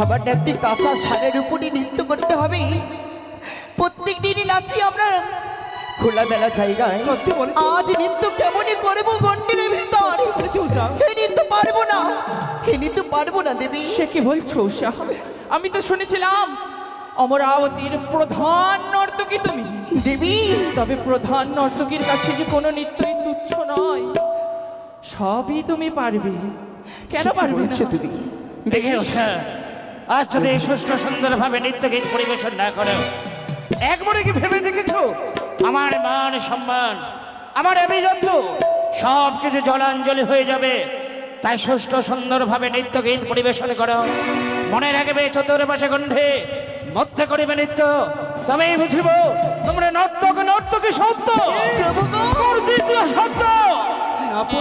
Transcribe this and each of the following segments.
সামান্য একটি কাঁচা সারের উপরই নৃত্য করতে হবে। প্রত্যেক দিনই নাচি আমরা। খোলামেলা জায়গায় সত্যি বলেছ? আজ নৃত্য কেমনই করব গন্ডিরের ভিতর? এই নৃত্য পারব না। এই নৃত্য পারব না দেবী। সে কি বলছো উষা আমি তো শুনেছিলাম অমরাবতীর প্রধান নর্তকী তুমি। দেবী? তবে প্রধান নর্তকীর কাছে যে কোনো নৃত্যই তুচ্ছ নয়। সবই তুমি পারবে। কেন পারবে না? তুমি দেখে আজ যদি সুষ্ঠু সুন্দরভাবে নৃত্য গীত পরিবেশন না করো একবারে কি ভেবে দেখেছ? আমার মান সম্মান আমার অভিযত্ত সব কিছু জলাঞ্জলি হয়ে যাবে। তাই সুষ্ঠু সুন্দরভাবে নৃত্য গীত পরিবেশন করো। মনে রাখবে চতুর্পাশে গণ্ঠে মধ্যে করিবে নৃত্য। তবেই বুঝিব তোমরা নর্তক নর্তকী সত্য। সত্য।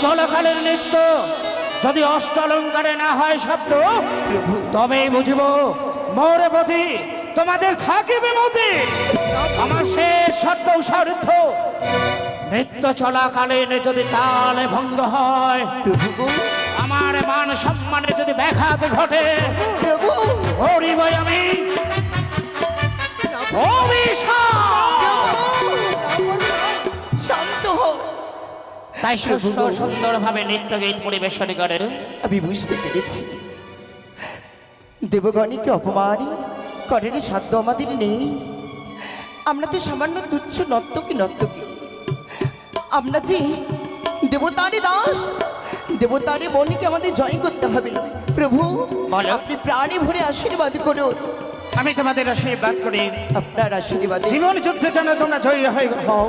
চলকালের নৃত্য। যদি অষ্ট অলঙ্কারে না হয় শব্দ তবেই বুঝব মোর প্রতি তোমাদের থাকিবে মতি। আমার শেষ সত্য সার্থ নৃত্য চলাকালীন যদি তালে ভঙ্গ হয় আমার মান সম্মানে যদি ব্যাঘাত ঘটে আমি। অভিশাপ! তাই সুস্থ সুন্দরভাবে নৃত্য গীত পরিবেশন করেন আমি বুঝতে পেরেছি। দেবগণীকে অপমান করেন সাধ্য আমাদের নেই। আমরা তো সামান্য তুচ্ছ নর্তকী নর্তকী। আমরা যে দেবতারে দাস দেবতারে বনিকে আমাদের জয় করতে হবে। প্রভু বলো। আপনি প্রাণে ভরে আশীর্বাদ করুন। আমি তোমাদের আশীর্বাদ করি। আপনার আশীর্বাদ জীবন যুদ্ধে যেন তোমরা জয়ী হয়ে হও।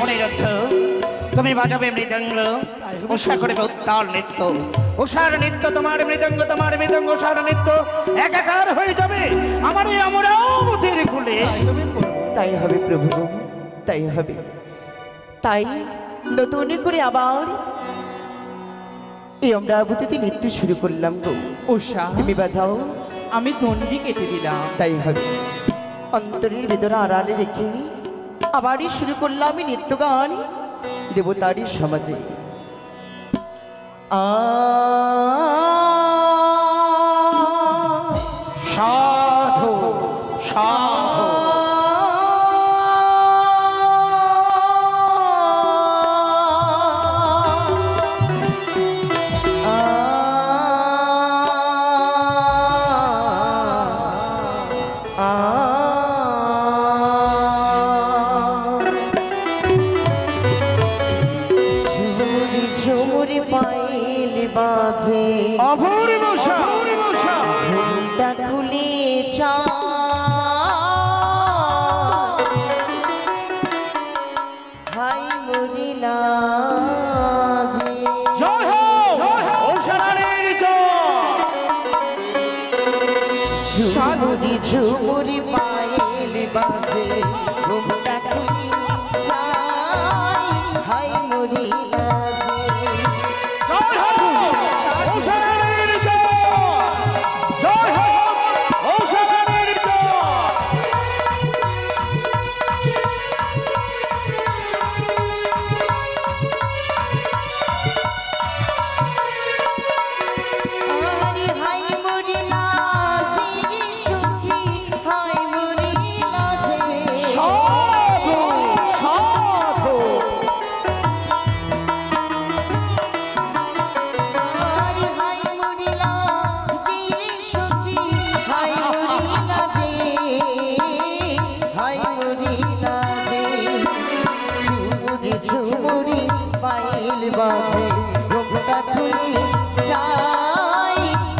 মনে রাখছ তুমি বাজাবে মৃদঙ্গ। উষা করবে উত্তাল নৃত্য। উষার নৃত্য তোমার মৃদঙ্গ তোমার মৃদঙ্গ উষার নৃত্য একাকার হয়ে যাবে আমার এই অমরাবতীর কুলে। তাই হবে প্রভু তাই হবে। তাই নতুন করে আবার এই অমরাবতীতে নৃত্য শুরু করলাম গো। উষা তুমি বাজাও। আমি দণ্ডি কেটে দিলাম। তাই হবে। অন্তরের বেদনা আড়ালে রেখে আবারই শুরু করলাম আমি নৃত্য গান। দেবতারই সমাজে আ সাধু সাধু। মরি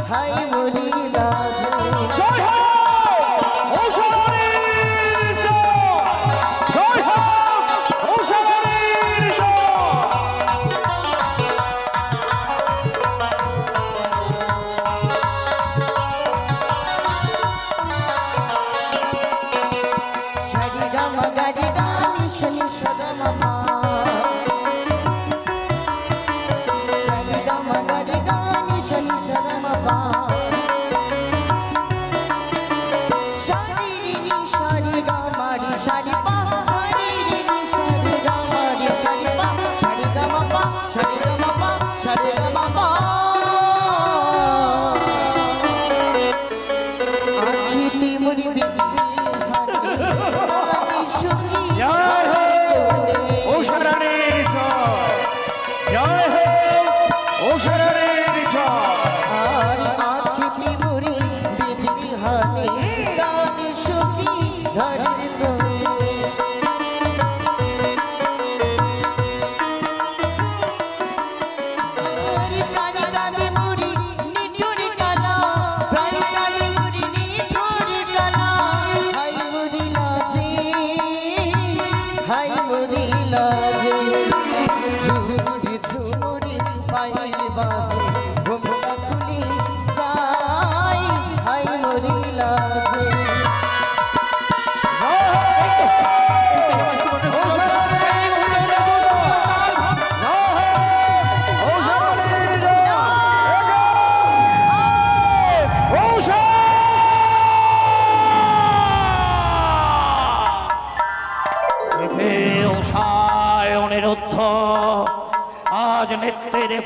拍一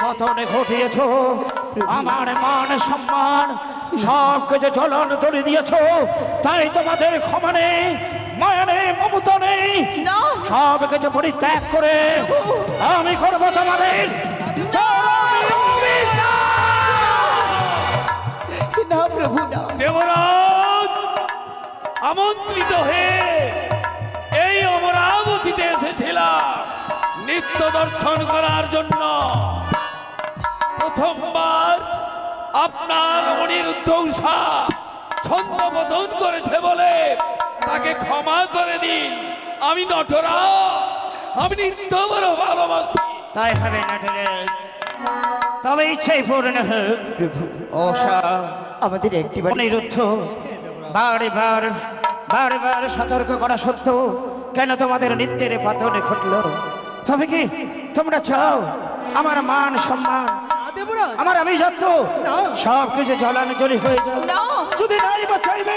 পতন ঘটিয়েছ। আমার মান সম্মান সব কিছু জ্বলন তুলে দিয়েছ। তাই তোমাদের ক্ষমা নেই মায়া নেই মমতা নেই। সব কিছু পরিত্যাগ করে আমি করব তোমাদের। না প্রভু না। দেবরাজ আমন্ত্রিত হয়ে এই অমরাবতীতে এসেছিলাম নিত্য দর্শন করার জন্য। প্রথমবার আপনার অনিরুদ্ধ উষা ছন্দপতন করেছে বলে তাকে ক্ষমা করে দিন। আমি নটরা আমি বড় ভালোবাসি। তাই হবে না তবে ইচ্ছাই পূর্ণ হোক ওষা আমাদের একটিবার অনিরুদ্ধ বারে বার বারে বার সতর্ক করা সত্ত্বেও কেন তোমাদের নিত্যের পাতনে ঘটলো? তবে কি তোমরা চাও আমার মান সম্মান আমার আভিজাত্য সব কিছু জ্বলানো জলি হয়ে যাও না। যদি নাই বা চাইবে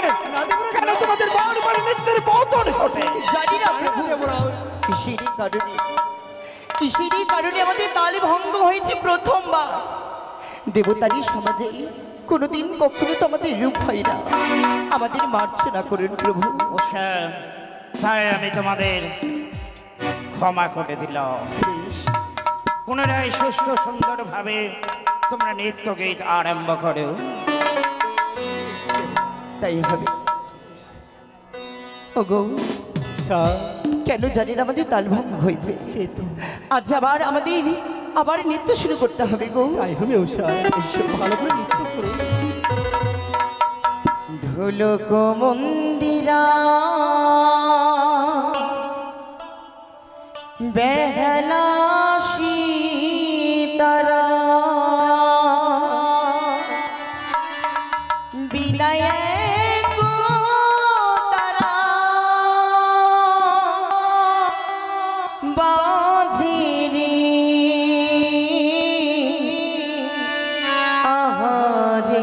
কেন তোমাদের বারবার নিত্যের পতন ঘটে? জানি না প্রভু কিসেরই কারণে। কিসেরই কারণে আমাদের তালে ভঙ্গ হয়েছে প্রথমবার। দেবতারই সমাজে কোনোদিন কখনো তো আমাদের রূপ হয় না। আমাদের মার্জনা করুন প্রভু। তাই আমি তোমাদের ক্ষমা করে দিলাম। পুনরায় সুষ্ঠু সুন্দরভাবে তোমরা নৃত্য গীত আরম্ভ করো। তাই হবে। ওগো কেন জানি না আমাদের তাল ভঙ্গ হয়েছে। আজ আবার আমাদের আবার নৃত্য শুরু করতে হবে গো। ঢোলক মন্দিরা বেহলা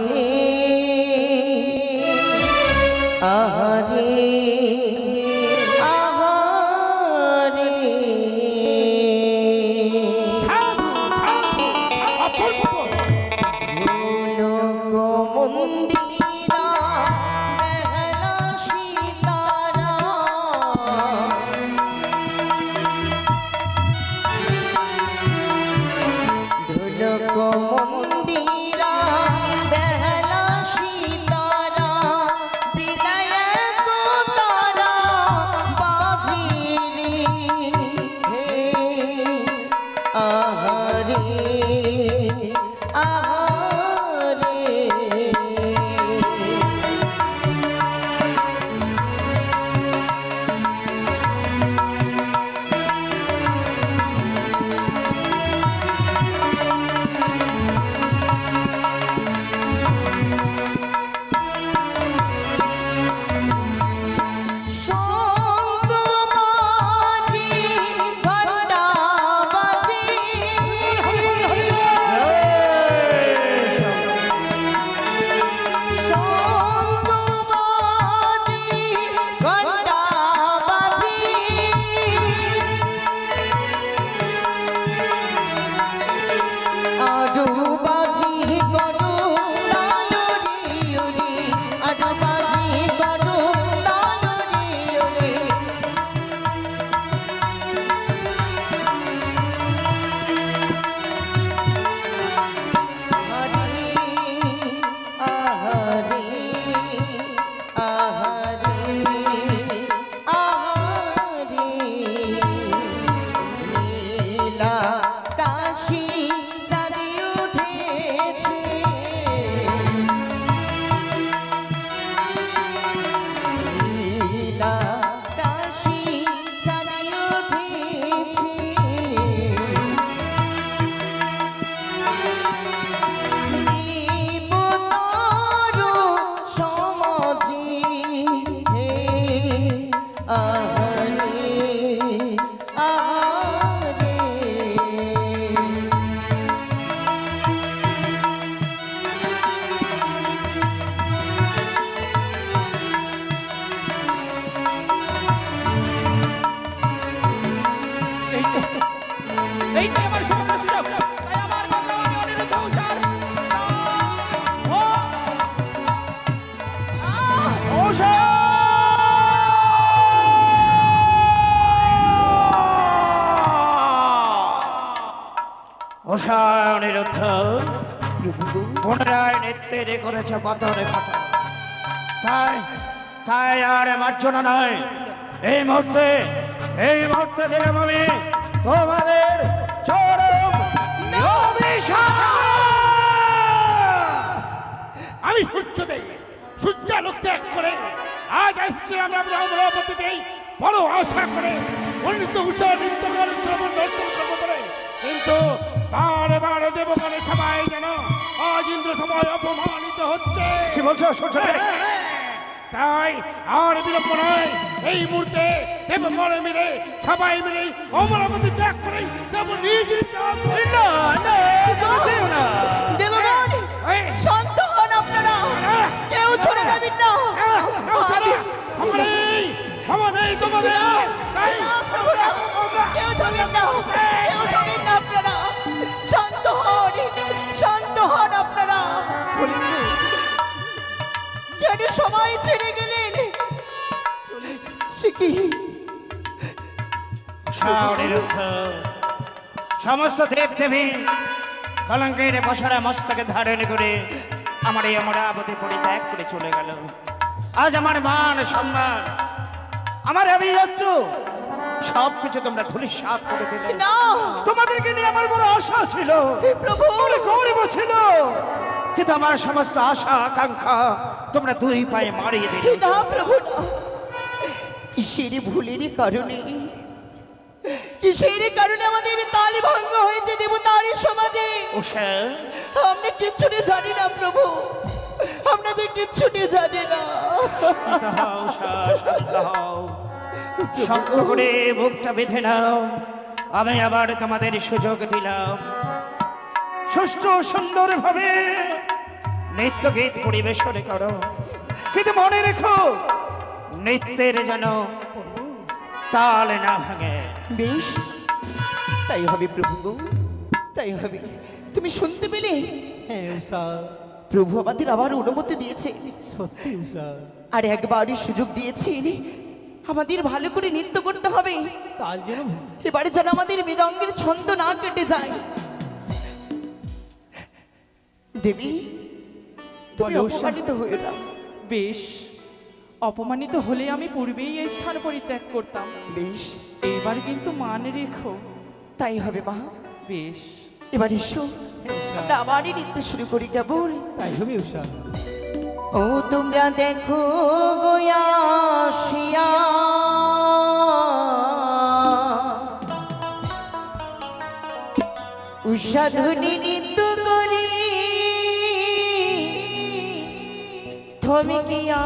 আহারে আহারে নৃত্যের করেছে পথরে খাটা তাই তাই আর আমার জন্য নয়। এই মুহূর্তে এই মুহূর্তে দিলাম আমি তোমাদের চরম আমি সূর্য দেই সূর্যালোক ত্যাগ করে, আজ আসছিলাম আমরা বড় আশা করে হচ্ছে। কি বলছো? সূর্য তাই আর বিলম্ব নয়। এই মুহূর্তে দেবগণে মিলে সবাই মিলে অমরাবতী ত্যাগ করে দেব নিজ নিজ রাজ্য। না, না, তুমি যেও না। দেবগণ শান্ত হন আপনারা। কেউ ছড়ে যাবেন না। সমানেই সমানেই তোমাদের। কেউ যাবেন না। কেউ যাবেন না আপনারা। শান্ত হন শান্ত হন আপনারা। কেন সবাই ছেড়ে গেলেন। সে কি? অনিরুদ্ধ সমস্ত দেব দেবী কলঙ্কের বসরা মস্তকে ধারণ করে আমার এই অমরাবতী পরিত্যাগ করে চলে গেল। আজ আমার মান সম্মান আমার অভিজাত্য সব কিছু তোমরা ধুলির সাত করে দিলে। না। তোমাদেরকে নিয়ে আমার বড় আশা ছিল প্রভু। গৌরব ছিল। কিন্তু আমার সমস্ত আশা আকাঙ্ক্ষা তোমরা দুই পায়ে মারিয়ে দিলে। না প্রভু না। কিসের ভুলের কারণে? কিসের কারণে আমাদের তালি ভঙ্গ হয়েছে দেবতার সমাজে? আমরা কিচ্ছুটি জানি না প্রভু। আমরা তো কিচ্ছুটি জানি না। শক্ত করে বুকটা বেঁধে নাও। আমি আবার তোমাদের সুযোগ দিলাম। সুষ্ঠু সুন্দর ভাবে নৃত্য গীত পরিবেশন করো। কিন্তু মনে রেখো নৃত্যের যেন তাল না ভাঙে। বেশ তাই হবে প্রভু তাই হবে। তুমি শুনতে পেলে? হ্যাঁ উষা প্রভু আমাদের আবার অনুমতি দিয়েছে। সত্যি উষা আর একবারই সুযোগ দিয়েছেন আমাদের ভালো করে নৃত্য করতে হবে। তাল যেন এবারে যেন আমাদের মৃদঙ্গের ছন্দ না কেটে যায়। দেবী তুমি অপমানিত হয়ে না বেশ অপমানিত হলে আমি পূর্বেই এই স্থান পরিত্যাগ করতাম। বেশ। এইবার কিন্তু মান রেখো। তাই হবে মা। বেশ। এবার এসো। আমরা আবারই নৃত্য শুরু করি কেবল। তাই হবে উষা। ও তোমরা দেখো উষাধুনি নৃত্য করি থমে গিয়া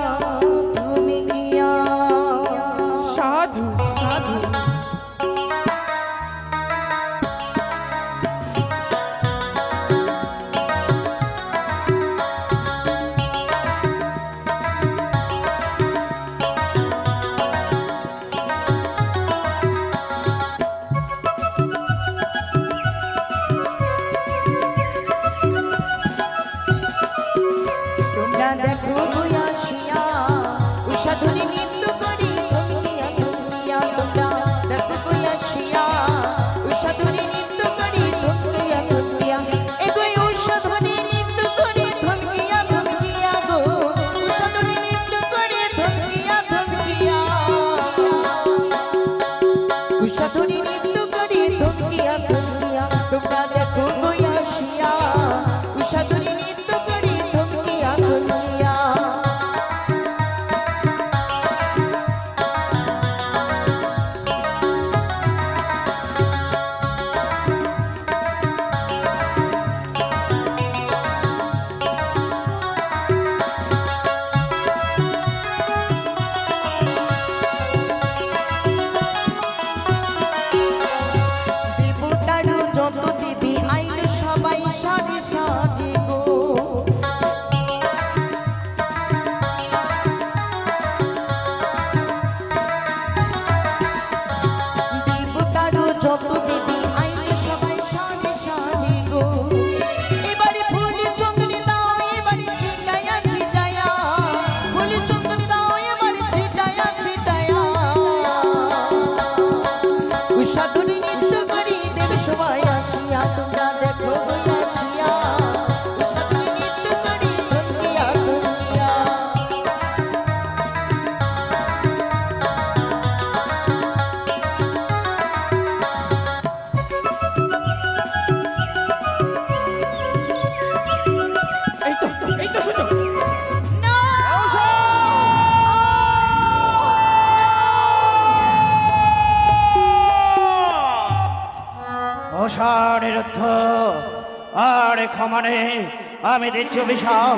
আমি দিচ্ছি অভিশাপ।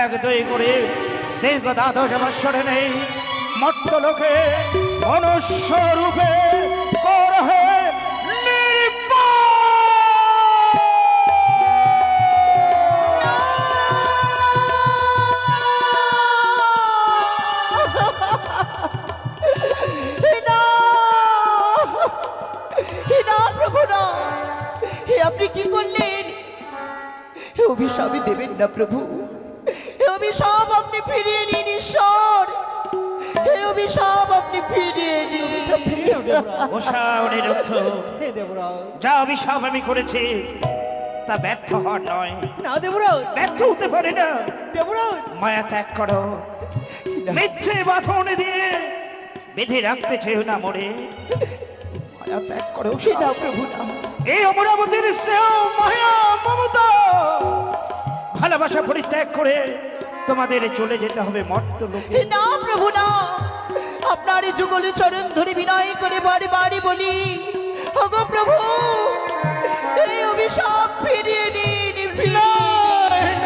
এক দুই করে দীর্ঘ দ্বাদশ বৎসরে নেই। মট্ট লোকে মনুষ্য রূপে হে অভিশাপই দেবেন না প্রভু। অভিশাপ আপনি ফিরিয়ে নিন ঈশ্বর। হে অভিশাপ আপনি ফিরিয়ে নিন। ওষা অনিরুদ্ধ যা অভিশাপ আমি করেছি তা ব্যর্থ হওয়ার নয়। না দেবরাজ। ব্যর্থ হতে পারে না। দেবরাজ। মায়া ত্যাগ করো। মিথ্যে বাঁধন দিয়ে বিধি রাখতে চেয়েও না মরে। মায়া ত্যাগ করো না প্রভু না। এই অমরাবতীর স্নেহ মায়া মমতা ভালোবাসা পরিত্যাগ করে তোমাদের চলে যেতে হবে মর্ত লোকে। হে না প্রভু না। আপনার এই যুগলে চরণ ধরে বিনয় করে বারে বারে বলি ওগো প্রভু এই অভিশাপ ফিরিয়ে নিন ফিরিয়ে নিন।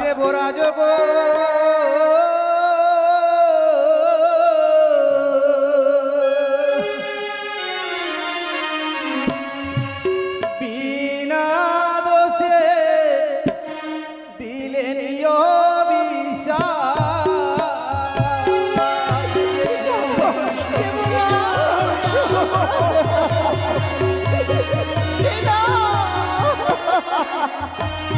দেবরাজ গো। Yeah.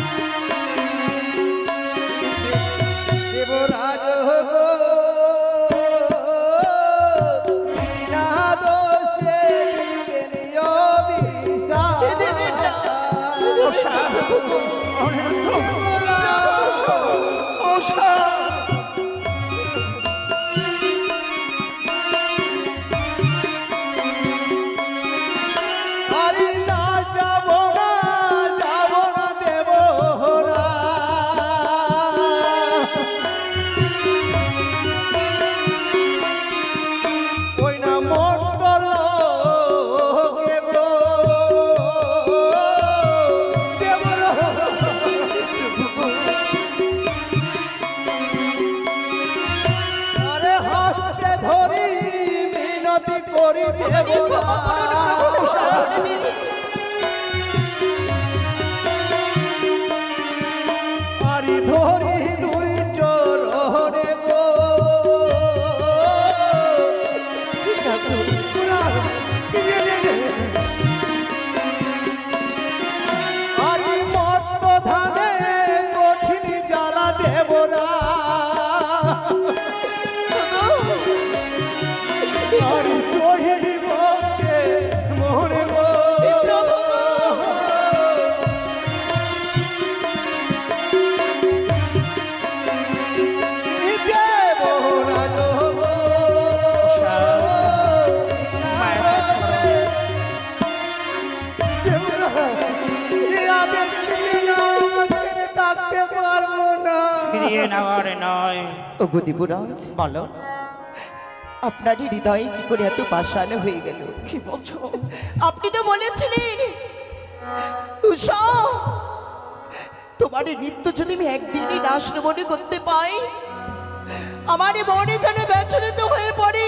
করি দেব নেওয়ার নয়। ওগো দেবরাজ বলো। আপনারই হৃদয়ে কি করে এত পাষাণ হয়ে গেল? কি বলছো? আপনি তো বলেছিলেন। উষা তোমার নৃত্য যদি আমি একদিনই নাশ মনে করতে পাই আমার মনে যেন ব্যচলিত হয়ে পড়ে।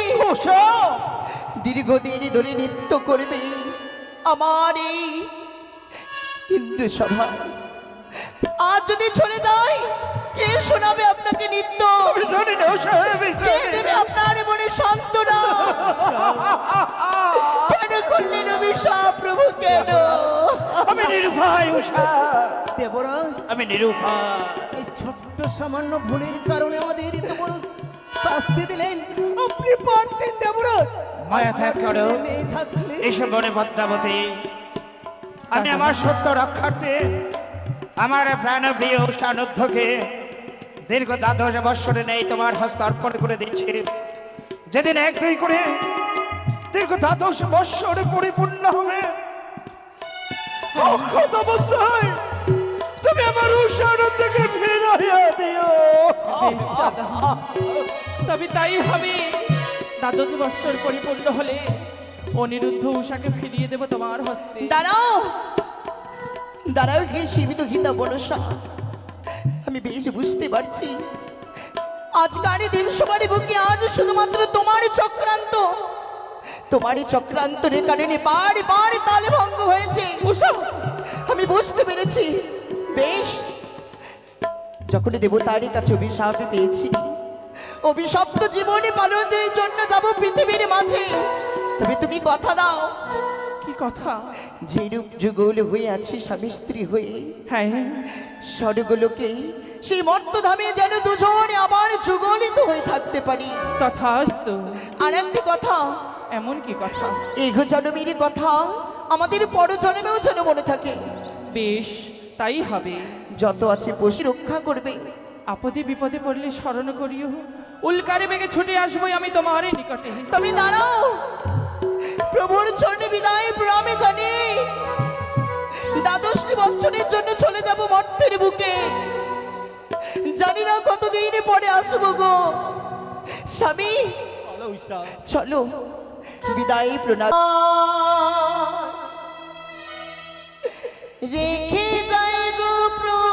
দীর্ঘদিন ধরে নৃত্য করবে আমার এই ইন্দ্র সভা আজ যদি চলে যাই কে শোনাবে আপনাকে নৃত্য? আমি জানি না আমি কে দেবে। আপনার মনে সান্ত্বনা? কেন করলেন অভিশাপ প্রভু কেন? আমি নিরুপায় উষা দেবরাজ। আমি নিরুপায়। এই ছোট্ট সামান্য ভুলের কারণে আমাদের এত বড় শাস্তি দিলেন। আপনি পারতেন দেবরাজ। মায়া ত্যাগ করো। এসব বনে পদ্মাবতী। আমি আমার সত্য রক্ষার্থে আমার প্রাণপ্রিয় সানুধ্যকে দীর্ঘ দ্বাদশ বৎসরে নেই তোমার হস্ত অর্পণ করে দিচ্ছি। যেদিন এক দুই করে দীর্ঘ দ্বাদশ বৎসরে পরিপূর্ণ হবে অক্ষত অবস্থায় তুমি আমার উষানন্দকে ফিরাইয়া দিও। তবে তাই হবে। দ্বাদশ বৎসর পরিপূর্ণ হলে অনিরুদ্ধ উষাকে ফিরিয়ে দেব তোমার হস্তে। দাঁড়াও! দাঁড়াও হে সীমিত গীতা বনসা আমি বেশ বুঝতে পারছি। আজকার দিন সবারই বুকে, আজ শুধুমাত্র তোমারই চক্রান্ত। তোমারই চক্রান্তরের কারণে বারে বারে তালে ভঙ্গ হয়েছে। আমি বুঝতে পেরেছি। বেশ, যখন দেবতারই কাছে অভিশাপ পেয়েছি, অভিশপ্ত জীবনে পালনের জন্য যাব পৃথিবীর মাঝে। তবে তুমি কথা দাও। কথা। যেরূপ যুগল হয়ে আছে স্বামী স্ত্রী হয়ে হ্যাঁ। স্বর্গলোকে সেই মর্তধামে যেন দুজনে আবার যুগলিত হয়ে থাকতে পারি। তথাস্তু। আর একটি কথা। এমন কি কথা? এঘ জন্মের কথা আমাদের পরজন্মেও যেন মনে থাকে। বেশ তাই হবে। যত আছে পশু রক্ষা করবে। আপদে বিপদে পড়লে স্মরণ করিও। উল্কারে বেগে ছুটে আসব আমি তোমার নিকটে। তবে দাঁড়াও। প্রভুর চরণে বিদায় প্রণামে জানি। দ্বাদশটি বছরের জন্য চলে যাব মর্তের বুকে। জানি না কতদিন পরে আসব গো। স্বামী চলো বিদায় প্রণাম। রেখে যায় গো প্রভু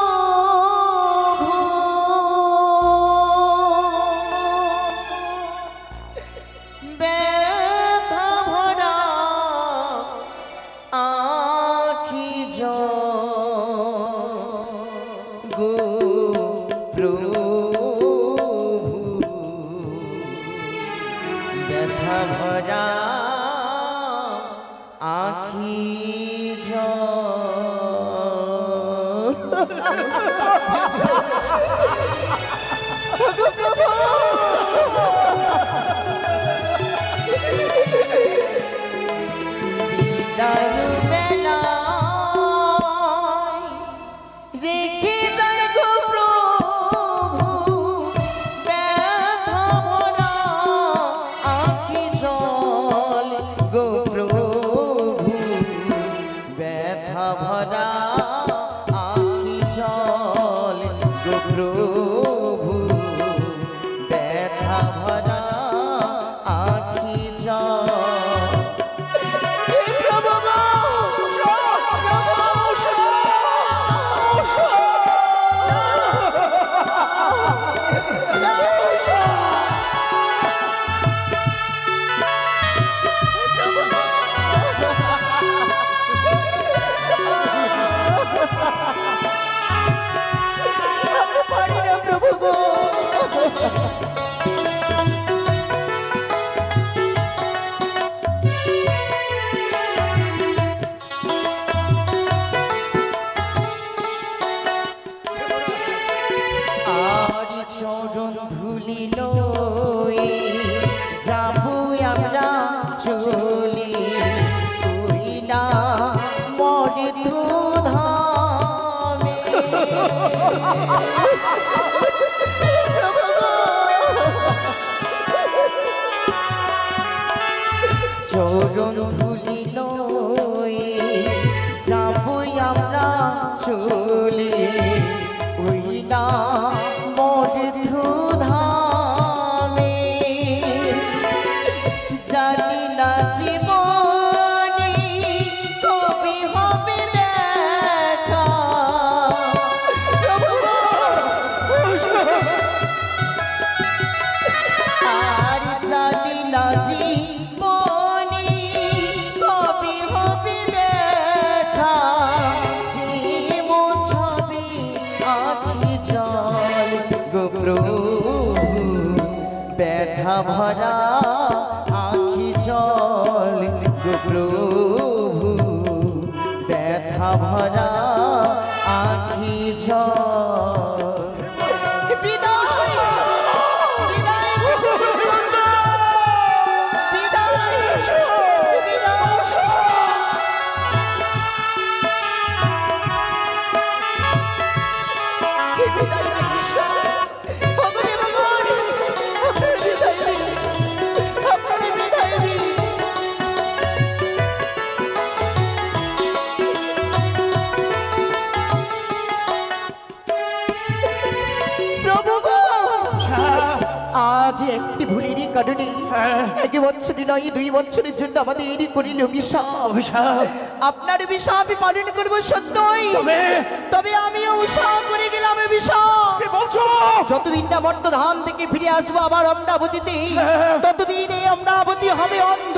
না নয় দুই বছরের জন্য আমাদের করিল অভিশাপ আপনার বিষাপ আমি পালন করব সত্যই। তবে? তবে আমিও উৎসাহ করে গেলাম বলছো? যতদিন না মর্ত ধাম থেকে ফিরে আসব আবার অমরাবতীতে ততদিন এই অমরাবতী হবে অন্ধ